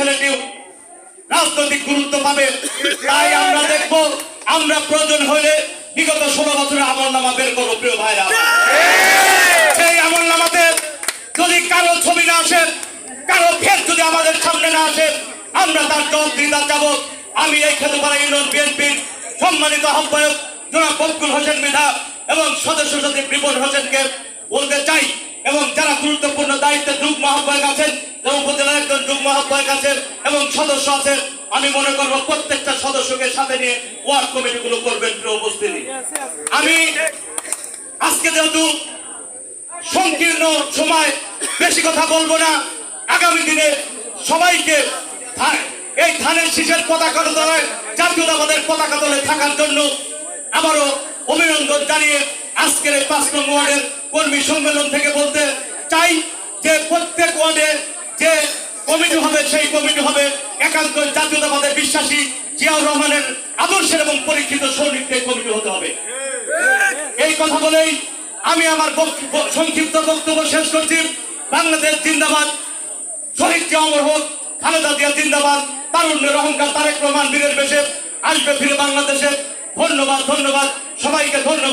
ছেলেটিও রাজনৈতিক গুরুত্ব পাবে, তাই আমরা দেখব, আমরা প্রয়োজন হলে বিগত ষোলো বছরের আমল নামা বের করব, প্রিয় ভাইরা। সেই আমল নামাতে যদি কারও ছবি না আসে, কারও ফের যদি আমাদের সামনে না আসে, আমরা তার জবাবদিহিতা যাব আমি এই খেতুপাড়া ইউনিয়ন বিএনপির সম্মানিত আহ্বায়ক জনাব বকুল হোসেন মৃধা এবং সদস্য সচিব রিপন হোসেনকে বলতে চাই, এবং যারা গুরুত্বপূর্ণ দায়িত্বে যুগ্ম আহ্বায়ক আছেন, এবং আহ্বায়ক আছেন এবং সদস্য আছেন আমি মনে করব প্রত্যেকটা সদস্যকে সাথে নিয়ে ওয়ার্ড কমিটিগুলো করবেন উপস্থিতি। আমি আজকে যেহেতু সংকীর্ণ সময়, বেশি কথা বলব না, আগামী দিনে সবাইকে এই ধানের শীষের পতাকা তলে জাতীয়তাবাদের পতাকা তলে থাকার জন্য আবারও অভিনন্দন জানিয়ে আজকের এই পাঁচ নং ওয়ার্ডের কর্মী সম্মেলন থেকে বলতে চাই যে প্রত্যেক ওয়ার্ডে যে কমিটি হবে সেই কমিটি হবে একান্ত জাতীয়তাবাদের বিশ্বাসী জিয়াউর রহমানের আদর্শের এবং পরীক্ষিত সৈনিকদের কমিটি হতে হবে। এই কথা বলেই আমি আমার সংক্ষিপ্ত বক্তব্য শেষ করছি। বাংলাদেশ জিন্দাবাদ। শহীদ জিয়া অমর হোক খালেদা জিয়া জিন্দাবাদ। তারুণ্যের অহংকার তারেক রহমান বীরের বেশে। আসবে ফিরে বাংলাদেশে। ধন্যবাদ ধন্যবাদ। সবাইকে ধন্যবাদ।